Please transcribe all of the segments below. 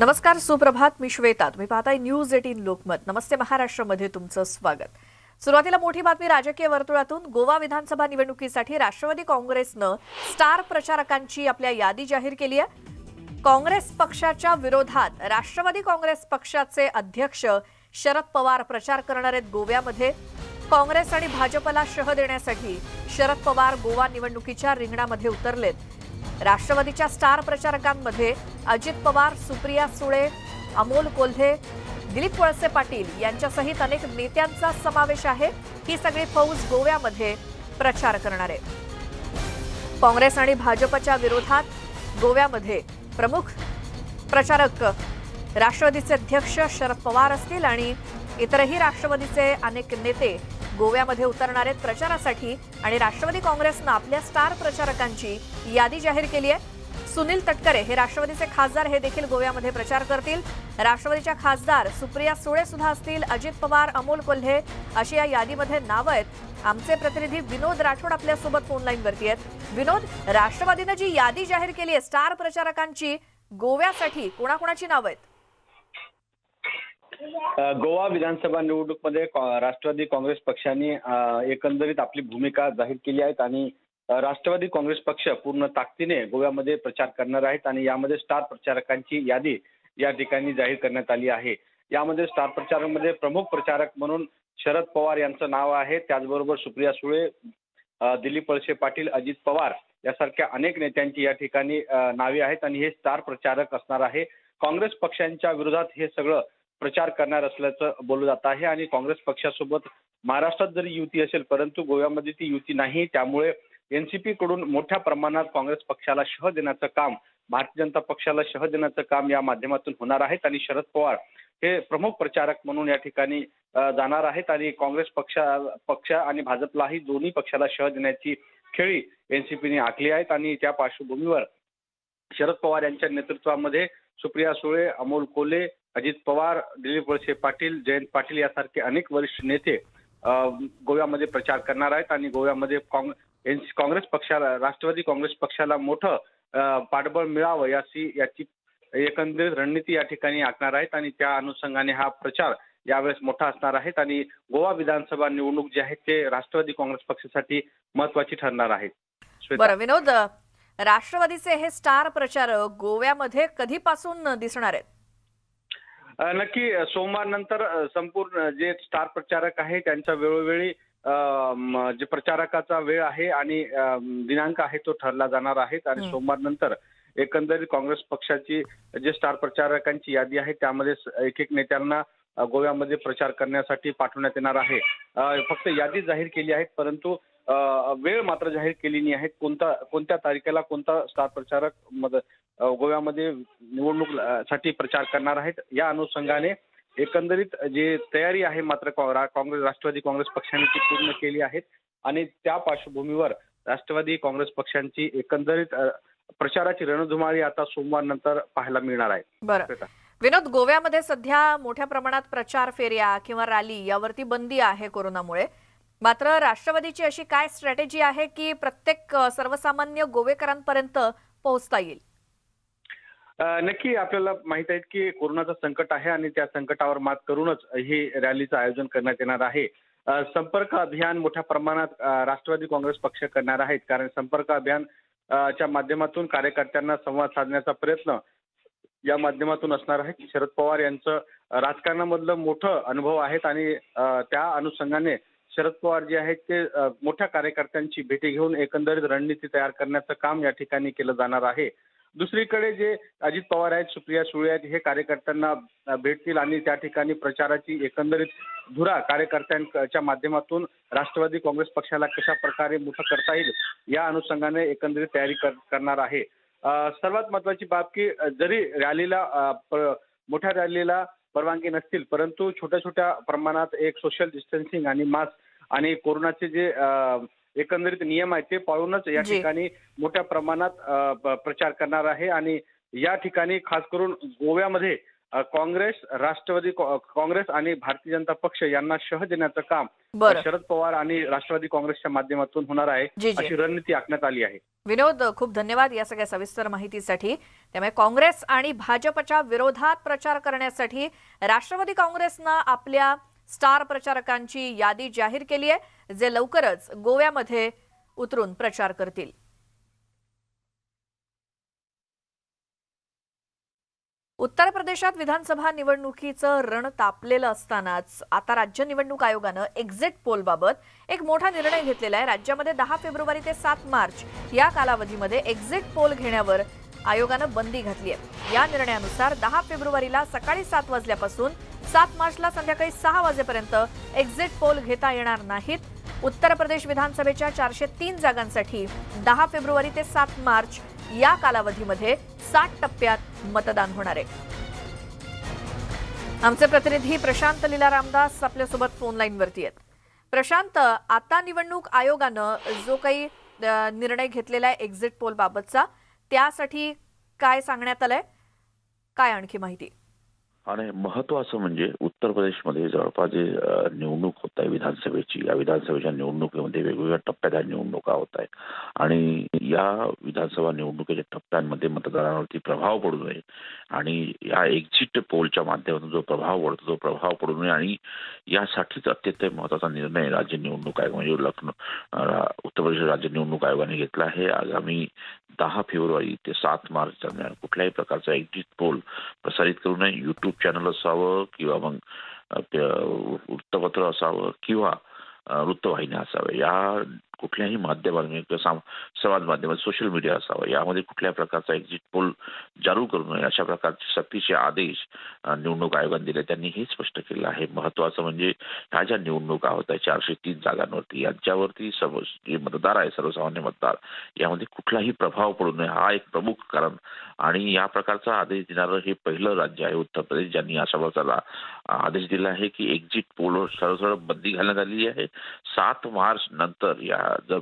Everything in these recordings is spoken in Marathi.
नमस्कार सुप्रभात. मी श्वेता. तुम्ही पाहताय न्यूज एटीन लोकमत. नमस्ते महाराष्ट्रामध्ये तुमचं स्वागत. सुरुवातीला मोठी बातमी राजकीय वर्तुळातून गोवा विधानसभा निवडणुकीसाठी राष्ट्रवादी काँग्रेसनं स्टार प्रचारकांची आपल्या यादी जाहीर केली आहे. काँग्रेस पक्षाच्या विरोधात राष्ट्रवादी काँग्रेस पक्षाचे अध्यक्ष शरद पवार प्रचार करणार आहेत गोव्यामध्ये. काँग्रेस आणि भाजपला शह देण्यासाठी शरद पवार गोवा निवडणुकीच्या रिंगणामध्ये उतरलेत. राष्ट्रवादीच्या स्टार प्रचारकांमध्ये अजित पवार सुप्रिया सुळे अमोल कोल्हे दिलीप वळसे पाटील यांच्यासहित अनेक नेत्यांचा समावेश आहे. ही सगळी फौज गोव्यामध्ये प्रचार करणार. आहे काँग्रेस आणि भाजपच्या विरोधात गोव्यामध्ये प्रमुख प्रचारक राष्ट्रवादीचे अध्यक्ष शरद पवार असतील आणि इतरही राष्ट्रवादीचे अनेक नेते गोव्यामध्ये उतरणार आहेत प्रचारासाठी आणि राष्ट्रवादी काँग्रेसनं आपल्या स्टार प्रचारकांची यादी जाहीर केली आहे. सुनील तटकरे हे राष्ट्रवादीचे खासदार हे देखील गोव्यामध्ये प्रचार करतील. राष्ट्रवादीच्या खासदार सुप्रिया सुळे सुद्धा असतील. अजित पवार अमोल कोल्हे अशी या यादीमध्ये नावं आहेत. आमचे प्रतिनिधी विनोद राठोड आपल्यासोबत फोनलाईनवरती आहेत. विनोद राष्ट्रवादीनं जी यादी जाहीर केली आहे स्टार प्रचारकांची गोव्यासाठी कोणाकोणाची नावं आहेत? गोवा विधानसभा निवडणूकमध्ये राष्ट्रवादी काँग्रेस पक्षाने एकंदरीत आपली भूमिका जाहीर केली आहे आणि राष्ट्रवादी काँग्रेस पक्ष पूर्ण ताकदीने गोव्यामध्ये प्रचार करणार आहेत आणि यामध्ये स्टार प्रचारकांची यादी या ठिकाणी जाहीर करण्यात आली आहे. यामध्ये स्टार प्रचारकांमध्ये प्रमुख प्रचारक म्हणून शरद पवार यांचं नाव आहे. त्याचबरोबर सुप्रिया सुळे दिलीप वळसे पाटील अजित पवार यासारख्या अनेक नेत्यांची या ठिकाणी नावे आहेत आणि हे स्टार प्रचारक असणार आहे. काँग्रेस पक्षांच्या विरोधात हे सगळं प्रचार करणार असल्याचं बोललं जात आहे आणि काँग्रेस पक्षासोबत महाराष्ट्रात जरी युती असेल परंतु गोव्यामध्ये ती युती नाही. त्यामुळे एनसीपी कडून मोठ्या प्रमाणात काँग्रेस पक्षाला शह देण्याचं काम भारतीय जनता पक्षाला शह देण्याचं काम या माध्यमातून होणार आहेत आणि शरद पवार हे प्रमुख प्रचारक म्हणून या ठिकाणी जाणार आहेत आणि काँग्रेस पक्षा पक्ष आणि भाजपलाही दोन्ही पक्षाला शह देण्याची खेळी एनसीपीने आखली आहेत. आणि त्या पार्श्वभूमीवर शरद पवार यांच्या नेतृत्वामध्ये सुप्रिया सुळे अमोल कोले अजित पवार दिलीप वळसे पाटील जयंत पाटील यासारखे अनेक वरिष्ठ नेते गोव्यामध्ये प्रचार करणार आहेत आणि गोव्यामध्ये काँग्रेस पक्षाला राष्ट्रवादी काँग्रेस पक्षाला मोठं पाठबळ मिळावं याची याची एकंदरीत रणनीती या ठिकाणी आखणार आहेत आणि त्या अनुषंगाने हा प्रचार यावेळेस मोठा असणार आहे आणि गोवा विधानसभा निवडणूक जी आहे ते राष्ट्रवादी काँग्रेस पक्षासाठी महत्वाची ठरणार आहे. बरं विनोद राष्ट्रवादीचे हे स्टार प्रचारक गोव्यामध्ये कधीपासून दिसणार आहेत? नक्की अ, सोमवारनंतर अ, संपूर्ण जे स्टार प्रचारक आहे त्यांचा वेळोवेळी जे प्रचारकाचा वेळ आहे आणि दिनांक आहे तो ठरला जाणार आहे. आणि हं. सोमवारनंतर एकंदरीत काँग्रेस पक्षाची जे स्टार प्रचारकांची यादी आहे त्यामध्ये एक एक नेत्यांना गोव्यामध्ये प्रचार करण्यासाठी पाठवण्यात येणार आहे. फक्त यादी जाहीर केली आहे परंतु वेळ मात्र जाहीर केली नाही आहे. कोणता कोणत्या तारखेला कोणता स्टार प्रचारक मद- गोव्यामध्ये निवडणूकसाठी प्रचार करणार आहेत? या अनुषंगाने एकंदरीत जे तयारी आहे मात्र काँग्रेस राष्ट्रवादी काँग्रेस पक्षाने ती पूर्ण केली आहे आणि त्या पार्श्वभूमीवर राष्ट्रवादी काँग्रेस पक्षांची एकंदरीत प्रचाराची रणधुमाळी आता सोमवार नंतर पाहायला मिळणार आहे. बरं. विनोद गोव्यामध्ये सध्या मोठ्या प्रमाणात प्रचार फेऱ्या किंवा रॅली यावरती बंदी आहे कोरोनामुळे. मात्र राष्ट्रवादीची अशी काय स्ट्रॅटेजी आहे की प्रत्येक सर्वसामान्य गोवेकरांपर्यंत पोहोचता येईल? नक्की आपल्याला माहीत आहे की कोरोनाचं संकट आहे आणि त्या संकटावर मात करूनच ही रॅलीचं आयोजन करण्यात येणार आहे. संपर्क अभियान मोठ्या प्रमाणात राष्ट्रवादी काँग्रेस पक्ष करणार आहेत. कारण संपर्क अभियान च्या माध्यमातून कार्यकर्त्यांना संवाद साधण्याचा प्रयत्न या माध्यमातून असणार आहे. शरद पवार यांचं राजकारणामधलं मोठं अनुभव आहेत आणि त्या अनुषंगाने शरद पवार जे आहेत ते मोठ्या कार्यकर्त्यांची भेटी घेऊन एकंदरीत रणनीती तयार करण्याचं काम या ठिकाणी केलं जाणार आहे. दुसरीकडे जे अजित पवार आहेत सुप्रिया सुळे आहेत हे कार्यकर्त्यांना भेटतील आणि त्या ठिकाणी प्रचाराची एकंदरीत धुरा कार्यकर्त्यांच्या माध्यमातून राष्ट्रवादी काँग्रेस पक्षाला कशा प्रकारे मोठं करता येईल या अनुषंगाने एकंदरीत तयारी कर- करणार आहे. सर्वात महत्वाची बाब की जरी रॅलीला मोठ्या रॅलीला परवानगी नसतील परंतु छोट्या छोट्या प्रमाणात एक सोशल डिस्टन्सिंग आणि मास्क आणि कोरोनाचे जे एकंदरीत नियम आहेत ते पाळूनच या. ठिकाणी मोठ्या प्रमाणात प्रचार करणार आहे. आणि या ठिकाणी खास करून गोव्यामध्ये काँग्रेस राष्ट्रवादी काँग्रेस आणि भारतीय जनता पक्ष यांना शह देण्याचं काम शरद पवार आणि राष्ट्रवादी काँग्रेसच्या माध्यमातून होणार आहे अशी रणनीती आखण्यात आली आहे. विनोद खूप धन्यवाद या सगळ्या सविस्तर माहितीसाठी. त्यामुळे काँग्रेस आणि भाजपच्या विरोधात प्रचार करण्यासाठी राष्ट्रवादी काँग्रेसनं आपल्या स्टार प्रचारकांची यादी जाहीर केली आहे जे लवकरच गोव्यामध्ये उतरून प्रचार करतील. उत्तर प्रदेशात विधानसभा निवडणुकीचं रण तापलेलं असतानाच आता राज्य निवडणूक आयोगानं एक्झिट पोलबाबत एक मोठा निर्णय घेतलेला आहे. राज्यामध्ये दहा फेब्रुवारी ते सात मार्च या कालावधीमध्ये एक्झिट पोल घेण्यावर आयोगानं बंदी घातली आहे. या निर्णयानुसार दहा फेब्रुवारीला सकाळी सात वाजल्यापासून सात मार्चला संध्याकाळी सहा वाजेपर्यंत एक्झिट पोल घेता येणार नाहीत. उत्तर प्रदेश विधानसभेच्या चारशे तीन जागांसाठी दहा फेब्रुवारी ते सात मार्च या कालावधीमध्ये सात टप्प्यात मतदान होणार आहे. आमचे प्रतिनिधी प्रशांत लीला रामदास आपल्यासोबत फोन लाईनवरती आहेत. प्रशांत आता निवडणूक आयोगानं जो काही निर्णय घेतलेला आहे एक्झिट पोल बाबतचा त्यासाठी काय सांगण्यात आलंय? काय आणखी माहिती? आणि महत्वाचं म्हणजे उत्तर प्रदेशमध्ये जवळपास जे निवडणूक होत आहे विधानसभेची या विधानसभेच्या निवडणुकीमध्ये वेगवेगळ्या टप्प्यात या निवडणुका होत आहेत. आणि या विधानसभा निवडणुकीच्या टप्प्यांमध्ये मतदारांवरती प्रभाव पडू नये. आणि या एक्झिट पोलच्या माध्यमातून जो प्रभाव पडतो तो प्रभाव पडू नये आणि यासाठीच अत्यंत महत्त्वाचा निर्णय राज्य निवडणूक आयोग म्हणजे लखनौ उत्तर प्रदेश राज्य निवडणूक आयोगाने घेतला आहे. आगामी दहा फेब्रुवारी ते सात मार्च दरम्यान कुठल्याही प्रकारचा एक्झिट पोल प्रसारित करू नये. युट्यूब चॅनल असावं किंवा मग वृत्तपत्र असावं किंवा वृत्तवाहिनी वृत्तवाहिन्या असाव्या. या कुठल्याही माध्यमांनी म्हणजे किंवा समाज माध्यमात सोशल मीडिया असावं यामध्ये कुठल्या प्रकारचा एक्झिट पोल जारू करू नये अशा प्रकारचे सक्तीचे आदेश निवडणूक आयोगाने दिले. त्यांनी हे स्पष्ट केलं आहे. महत्वाचं म्हणजे ह्या ज्या निवडणुका होत आहेत चारशे तीन जागांवरती यांच्यावरती सर्व जे मतदार आहे सर्वसामान्य मतदार यामध्ये कुठलाही प्रभाव पडू नये हा एक प्रमुख कारण. आणि या प्रकारचा आदेश देणारं हे पहिलं राज्य आहे उत्तर प्रदेश ज्यांनी अशा प्रकारचा आदेश दिला आहे की एक्झिट पोलवर सरळ सरळ बंदी घालण्यात आलेली आहे. सात मार्च नंतर या जर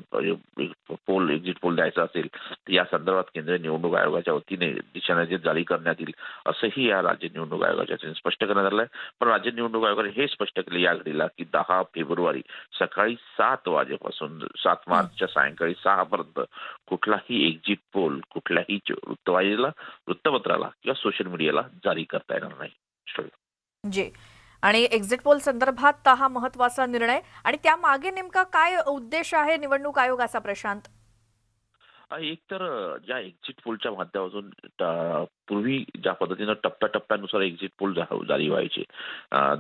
पोल एक्झिट पोल द्यायचा असेल तर या संदर्भात केंद्रीय निवडणूक आयोगाच्या वतीने दिशानिर्देश जारी करण्यात येईल असंही या राज्य निवडणूक आयोगाच्या वतीने स्पष्ट करण्यात आलं आहे पण राज्य निवडणूक आयोगाने हे स्पष्ट केले या घडीला की दहा फेब्रुवारी सकाळी सात वाजेपासून सात मार्चच्या सायंकाळी सहापर्यंत कुठलाही एक्झिट पोल कुठल्याही वृत्तवाहिनीला वृत्तपत्राला किंवा सोशल मीडियाला जारी करता येणार नाही श्रद्धा. जी आणि एक्झिट पोल संदर्भात हा महत्त्वाचा निर्णय. आणि त्यामागे नेमका काय उद्देश आहे निवडणूक आयोगाचा प्रशांत? एक तर ज्या एक्झिट पोलच्या माध्यमातून पूर्वी ज्या पद्धतीनं टप्प्याटप्प्यानुसार एक्झिट पोल जारी व्हायचे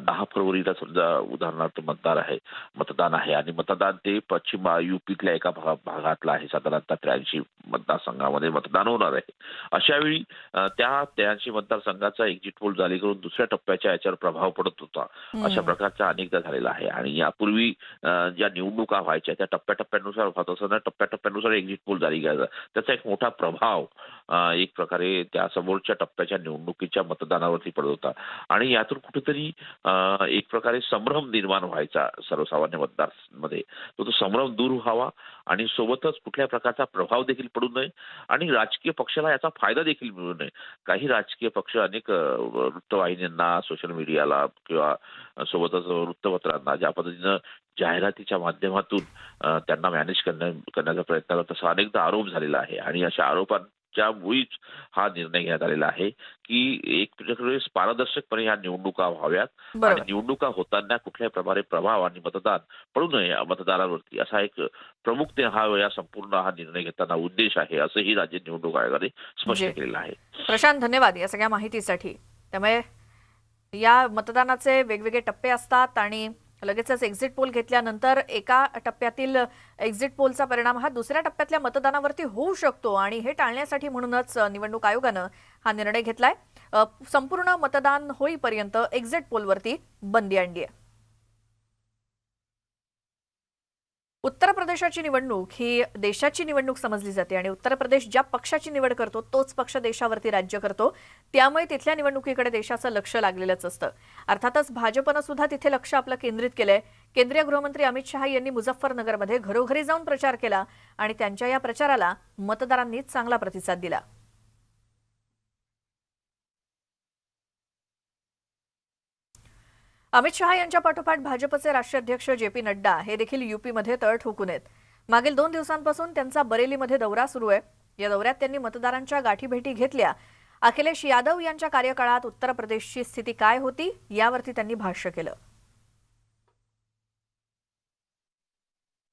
दहा फरवरीला समजा उदाहरणार्थ मतदार आहे मतदान आहे आणि मतदान ते पश्चिम युपीतल्या एका भा- भागातलं आहे साधारणतः त्र्याऐंशी मतदारसंघामध्ये मतदान होणार आहे. अशा वेळी त्या त्र्याऐंशी मतदारसंघाचा एक्झिट पोल जारी करून दुसऱ्या टप्प्याच्या याच्यावर प्रभाव पडत होता. अशा प्रकारचा अनेकदा झालेला आहे आणि यापूर्वी ज्या निवडणुका व्हायच्या त्या टप्प्याटप्प्यानुसार होत असताना टप्प्याटप्प्यानुसार एक्झिट पोल जारी त्याचा एक मोठा प्रभाव एक प्रकारे त्या समोरच्या टप्प्याच्या निवडणुकीच्या मतदानावरती पडत होता. आणि यातून कुठेतरी एक प्रकारे संभ्रम निर्माण व्हायचा सर्वसामान्य मतदारमध्ये. तो तो संभ्रम दूर व्हावा आणि सोबतच कुठल्या प्रकारचा प्रभाव देखील पडू नये आणि राजकीय पक्षाला याचा फायदा देखील मिळू नये. काही राजकीय पक्ष अनेक वृत्तवाहिन्यांना सोशल मीडियाला किंवा सोबतच वृत्तपत्रांना ज्या पद्धतीनं जाहिरातीच्या माध्यमातून त्यांना मॅनेज करण्या करण्याचा प्रयत्न तसा अनेकदा आरोप झालेला आहे. आणि अशा आरोपांच्या मुळीच हा निर्णय घेण्यात आलेला आहे की एक प्रकारे पारदर्शकपणे ह्या निवडणुका व्हाव्यात. आणि निवडणुका होताना कुठल्याही प्रकारे प्रभाव आणि मतदान पडू नये मतदारांवरती. असा एक प्रमुख हा या संपूर्ण हा निर्णय घेताना उद्देश आहे असंही राज्य निवडणूक आयोगाने स्पष्ट. केलेलं आहे. प्रशांत धन्यवाद या सगळ्या माहितीसाठी. त्यामुळे या मतदानाचे वेगवेगळे टप्पे असतात आणि लगेचच एक्झिट पोल घेतल्यानंतर एका टप्प्यातील एक्झिट पोलचा परिणाम हा दुसऱ्या टप्प्यातल्या मतदानावरती होऊ शकतो आणि हे टाळण्यासाठी म्हणूनच निवडणूक आयोगानं हा निर्णय घेतलाय. संपूर्ण मतदान होईपर्यंत एक्झिट पोलवरती बंदी आणली आहे. उत्तर प्रदेशाची निवडणूक ही देशाची निवडणूक समजली जाते आणि उत्तर प्रदेश ज्या पक्षाची निवड करतो तोच पक्ष देशावरती राज्य करतो. त्यामुळे तिथल्या निवडणुकीकडे देशाचं लक्ष लागलेलंच असतं. अर्थातच भाजपनं सुद्धा तिथे लक्ष आपलं केंद्रित केलंय. केंद्रीय गृहमंत्री अमित शहा यांनी मुझफ्फरनगरमध्ये घरोघरी जाऊन प्रचार केला आणि त्यांच्या या प्रचाराला मतदारांनी चांगला प्रतिसाद दिला. अमित शहा यांच्या पाठोपाठ भाजपचे राष्ट्रीय अध्यक्ष जे पी नड्डा हे देखील युपीमध्ये तळ ठोकून आहेत. मागील दोन दिवसांपासून त्यांचा बरेलीमध्ये दौरा सुरू आहे. या दौऱ्यात त्यांनी मतदारांच्या गाठीभेटी घेतल्या. अखिलेश यादव यांच्या कार्यकाळात उत्तर प्रदेशची स्थिती काय होती यावरती त्यांनी भाष्य केलं.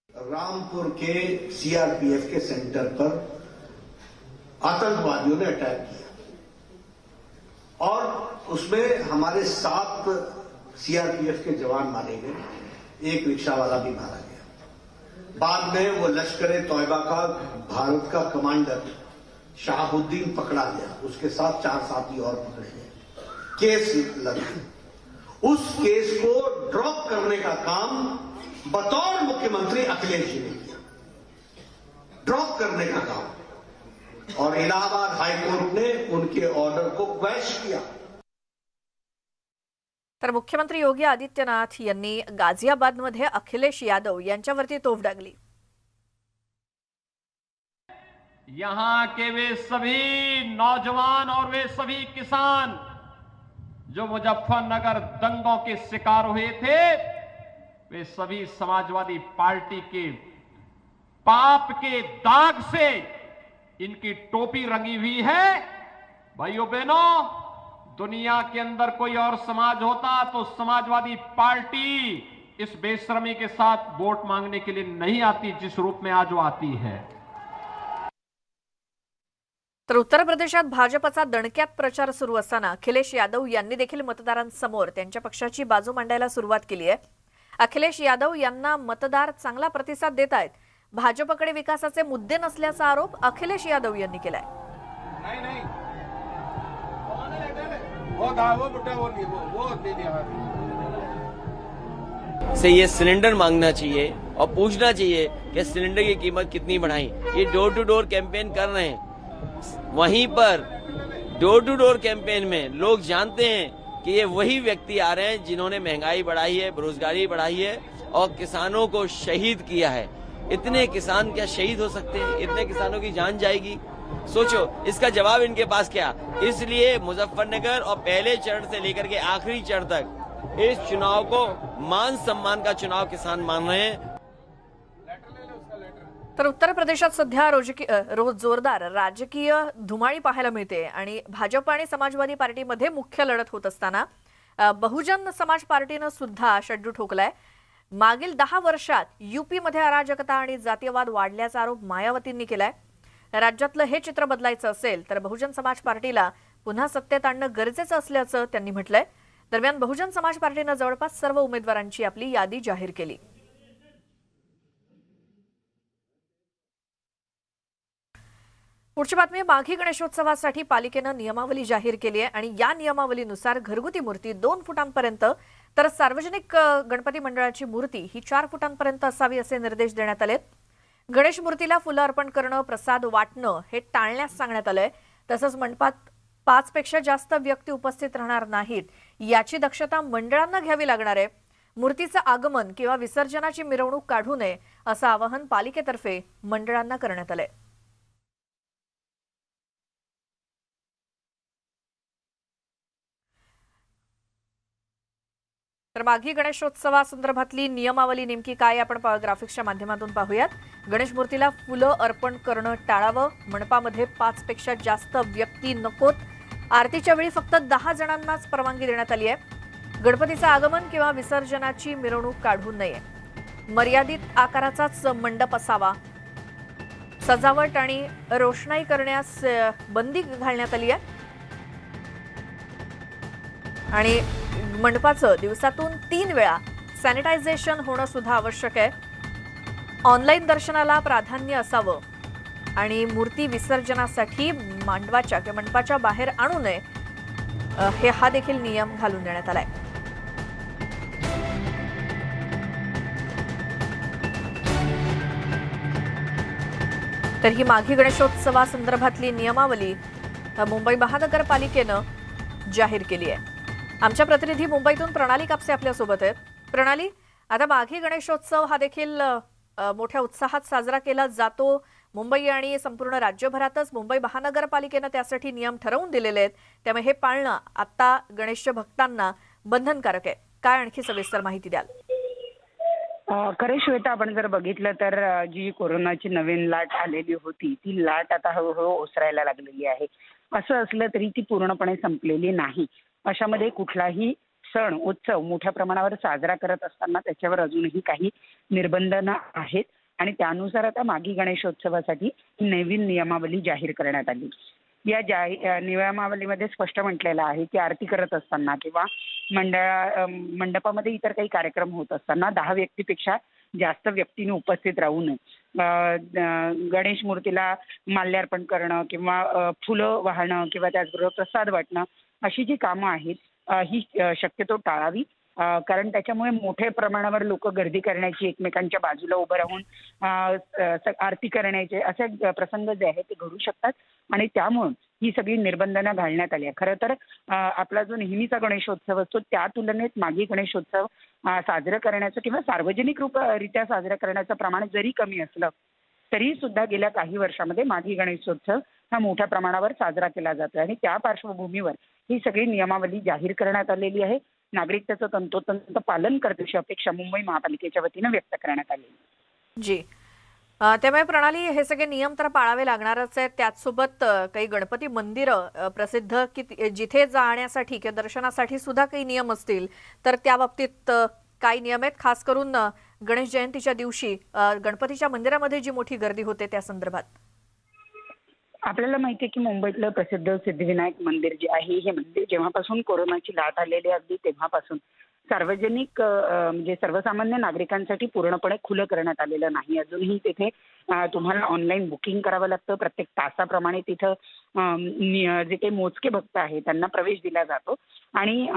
रामपुर के सीआरपीएफ के सेंटर पर आतंकवादियों ने अटैक किया। और उसमें हमारे सात सीआरपीएफ के जवान मारे गए। एक रिक्शा वाला भी मारा गया। बाद में वो लश्कर तोयबा का, भारत का कमांडर शाहबुद्दीन पकड़ा गया। उसके साथ चार साथी और पकड़े गए। केस लगा। उस केस को ड्रॉप करने का काम बतौर मुख्यमंत्री अखिलेश जी ने किया। ड्रॉप करने का काम। और इलाहाबाद हाईकोर्ट ने उनके ऑर्डर को क्वैश किया। तर मुख्यमंत्री योगी आदित्यनाथ यांनी गाझियाबादमध्ये अखिलेश यादव यांच्यावरती तोफ डागली. यहाँ के वे सभी नौजवान और वे सभी किसान जो मुजफ्फरनगर दंगों के शिकार हुए थे, वे सभी समाजवादी पार्टी के पाप के दाग से इनकी टोपी रंगी हुई है। भाइयों बहनों दुनिया के अंदर कोई और समाज होता तो समाजवादी पार्टी इस बेशर्मी के साथ वोट मांगने के लिए नहीं आती जिस रूप में आज वो आती है। तर उत्तर प्रदेशात भाजपचा दणक्यात प्रचार सुरू असताना अखिलेश यादव यांनी देखील मतदारांसमोर त्यांच्या पक्षाची बाजू मांडायला सुरुवात केली आहे. अखिलेश यादव यांना मतदार चांगला प्रतिसाद देत आहेत. भाजपकडे विकासाचे मुद्दे नसल्याचा आरोप अखिलेश यादव यांनी केलाय. नहीं नहीं. से ये सिलेंडर मांगना चाहिए और पूछना चाहिए कि सिलेंडर की कीमत कितनी बढ़ाई। ये डोर टू डोर कैंपेन कर रहे हैं। वहीं पर डोर टू डोर कैंपेन में लोग जानते हैं कि ये वही व्यक्ति आ रहे हैं जिन्होंने महँगाई बढ़ाई है, बेरोजगारी बढ़ाई है और किसानों को शहीद किया है। इतने किसान क्या शहीद हो सकते हैं? इतने किसानों की जान जाएगी। सोचो इसका जवाब इनके पास क्या? इसलिए मुजफ्फरनगर और पहले चरण से लेकर के आखिरी चरण तक इस चुनाव को मान सम्मान का चुनाव किसान मान रहे हैं। तर उत्तर प्रदेशात सध्या रोजकी रोज जोरदार राजकीय धुमाळी पाहायला मिळते आणि भाजप आणि समाजवादी पार्टीमध्ये मुख्य लढत होत असताना बहुजन समाज पार्टीनं सुद्धा शड्डू ठोकलाय. मागील दहा वर्षात युपीमध्ये अराजकता आणि जातीयवाद वाढल्याचा आरोप मायावतींनी केलाय. राज्यातलं हे चित्र बदलायचं असेल तर बहुजन समाज पार्टीला पुन्हा सत्तेत आणणं गरजेचं असल्याचं त्यांनी म्हटलंय. दरम्यान बहुजन समाज पार्टीनं जवळपास सर्व उमेदवारांची आपली यादी जाहीर केली. पुढची बातमी माघी गणेशोत्सवासाठी पालिकेनं नियमावली जाहीर केली आहे आणि या नियमावलीनुसार घरगुती मूर्ती दोन फुटांपर्यंत तर सार्वजनिक गणपती मंडळाची मूर्ती ही चार फुटांपर्यंत असावी असे निर्देश देण्यात आलेत. गणेश मूर्तीला फुलं अर्पण करणं प्रसाद वाटणं हे टाळण्यास सांगण्यात आलंय. तसंच मंडपात पाचपेक्षा जास्त व्यक्ती उपस्थित राहणार नाहीत याची दक्षता मंडळांना घ्यावी लागणार आहे. मूर्तीचं आगमन किंवा विसर्जनाची मिरवणूक काढू नये असं आवाहन पालिकेतर्फे मंडळांना करण्यात आलंय. तर माघी गणेशोत्सवासंदर्भातली नियमावली नेमकी काय आपण पा- ग्राफिक्सच्या माध्यमातून पाहूयात. गणेश मूर्तीला फुलं अर्पण करणं टाळावं मंडपामध्ये पाचपेक्षा जास्त व्यक्ती नकोत. आरतीच्या वेळी फक्त दहा जणांनाच परवानगी देण्यात आली आहे. गणपतीचं आगमन किंवा विसर्जनाची मिरवणूक काढू नये. मर्यादित आकाराचाच मंडप असावा. सजावट आणि रोषणाई करण्यास बंदी घालण्यात आली आहे. आणि मंडपाचं दिवसातून तीन वेळा सॅनिटायझेशन होणं सुद्धा आवश्यक आहे. ऑनलाईन दर्शनाला प्राधान्य असावं. आणि मूर्ती विसर्जनासाठी मांडवाच्या किंवा मंडपाच्या बाहेर आणू नये. हे हा देखील नियम घालून देण्यात आलाय. तर ही माघी गणेशोत्सवासंदर्भातली नियमावली मुंबई महानगरपालिकेनं जाहीर केली आहे. आमच्या प्रतिनिधी मुंबईतून प्रणाली कापसे आपल्यासोबत आहेत. प्रणाली आता माघी गणेशोत्सव हा देखील मोठ्या उत्साहात साजरा केला जातो. मुंबई आणि संपूर्ण राज्यभरातच मुंबई महानगरपालिकेनं त्यासाठी नियम ठरवून दिलेले आहेत. त्यामुळे हे पाळणं आता गणेश भक्तांना बंधनकारक आहे. काय आणखी सविस्तर माहिती द्याल? खरे श्वेता आपण जर बघितलं तर जी कोरोनाची नवीन लाट आलेली होती ती लाट आता हळूहळू ओसरायला लागलेली आहे. असं असलं तरी ती पूर्णपणे संपलेली नाही. अशामध्ये कुठलाही सण उत्सव मोठ्या प्रमाणावर साजरा करत असताना त्याच्यावर अजूनही काही निर्बंधनं आहेत. आणि त्यानुसार आता मागी गणेशोत्सवासाठी नवीन नियमावली जाहीर करण्यात आली. या नियमावलीमध्ये स्पष्ट म्हटलेलं आहे की आरती करत असताना किंवा मंडळा मंडपामध्ये इतर काही कार्यक्रम होत असताना दहा व्यक्तीपेक्षा जास्त व्यक्तीने उपस्थित राहू नये. गणेश मूर्तीला माल्यार्पण करणं किंवा फुलं वाहणं किंवा त्याचबरोबर प्रसाद वाटणं अशी जी कामं आहेत ही शक्यतो टाळावी. कारण त्याच्यामुळे मोठ्या प्रमाणावर लोक गर्दी करण्याची एकमेकांच्या बाजूला उभं राहून आरती करण्याचे असे प्रसंग जे आहेत ते घडू शकतात. आणि त्यामुळं ही सगळी निर्बंधनं घालण्यात आली आहे खरं तर आपला जो नेहमीचा गणेशोत्सव असतो त्या तुलनेत मागी गणेशोत्सव साजरं करण्याचं किंवा सार्वजनिक रूप रित्या साजरं करण्याचं प्रमाण जरी कमी असलं तरी सुद्धा गेल्या काही वर्षामध्ये माघी गणेशोत्सव हा मोठ्या प्रमाणावर साजरा केला जातो आणि त्या पार्श्वभूमीवर ही सगळी नियमावली जाहीर करण्यात आलेली आहे. नागरिक त्याचं तंतोतंत पालन करतील अशी अपेक्षा मुंबई महापालिकेच्या वतीनं व्यक्त करण्यात आली. आहे. जी त्यामुळे प्रणाली हे सगळे नियम तर पाळावे लागणारच आहेत. त्याचसोबत काही गणपती मंदिरं प्रसिद्ध की जिथे जाण्यासाठी किंवा दर्शनासाठी सुद्धा काही नियम असतील तर त्या बाबतीत काही नियम आहेत. खास करून गणेश जयंतीच्या दिवशी गणपतीच्या मंदिरामध्ये जी मोठी गर्दी होते त्या संदर्भात. आपल्याला माहिती आहे की मुंबईतलं प्रसिद्ध सिद्धिविनायक मंदिर जे आहे हे मंदिर जेव्हापासून कोरोनाची लाट आलेली अगदी तेव्हापासून सार्वजनिक म्हणजे सर्वसामान्य नागरिकांसाठी पूर्णपणे खुलं करण्यात आलेलं नाही. अजूनही तिथे तुम्हाला ऑनलाईन बुकिंग करावं लागतं. प्रत्येक तासाप्रमाणे तिथं जे काही मोजके भक्त आहेत त्यांना प्रवेश दिला जातो. आणि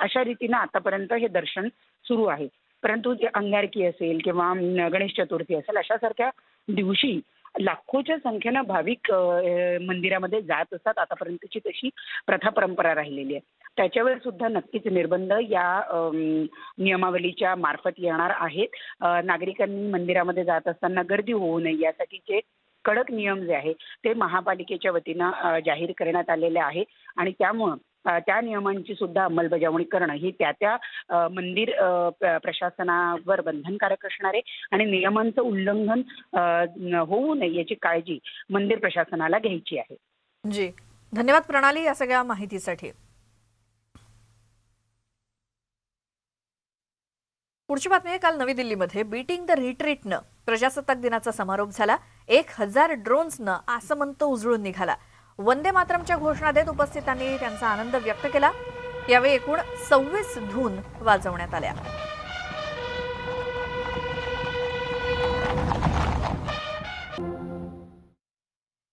अशा रीतीनं आतापर्यंत हे दर्शन सुरू आहे. परंतु जे अंगारकी असेल किंवा गणेश चतुर्थी असेल अशासारख्या दिवशी लाखोच्या संख्येनं भाविक मंदिरामध्ये जात असतात. आतापर्यंतची तशी प्रथा परंपरा राहिलेली आहे. त्याच्यावर सुद्धा नक्कीच निर्बंध या नियमावलीच्या मार्फत येणार आहेत. नागरिकांनी मंदिरामध्ये जात असताना गर्दी होऊ नये. यासाठीचे कडक नियम जे आहे ते महापालिकेच्या वतीनं जाहीर करण्यात आलेले आहे. आणि त्यामुळं त्या नियमांची सुद्धा अंमलबजावणी करणं ही त्या त्या मंदिर प्रशासनावर बंधनकारक असणार आहे. आणि नियमांचं उल्लंघन होऊ नये याची काळजी मंदिर प्रशासनाला घ्यायची आहे. जी. धन्यवाद प्रणाली या सगळ्या माहितीसाठी. पुढची बातमी आहे काल नवी दिल्लीमध्ये बीटिंग द रिट्रीटनं प्रजासत्ताक दिनाचा समारोप झाला. एक हजार ड्रोन्सनं आसमंत उजळून निघाला. वंदे मातरमच्या घोषणा देत उपस्थितांनी त्यांचा आनंद व्यक्त केला. यावेळी एकूण सव्वीस धून वाजवण्यात आल्या.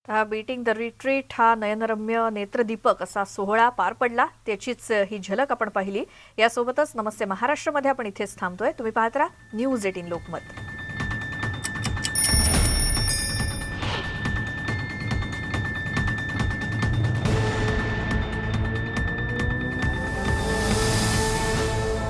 हा बीटिंग द रिट्रीट हा नयनरम्य नेत्रदीपक असा सोहळा पार पडला. त्याचीच ही झलक आपण पाहिली. यासोबतच नमस्ते महाराष्ट्रमध्ये आपण इथेच थांबतोय. तुम्ही पाहत राहा न्यूज एटीन लोकमत.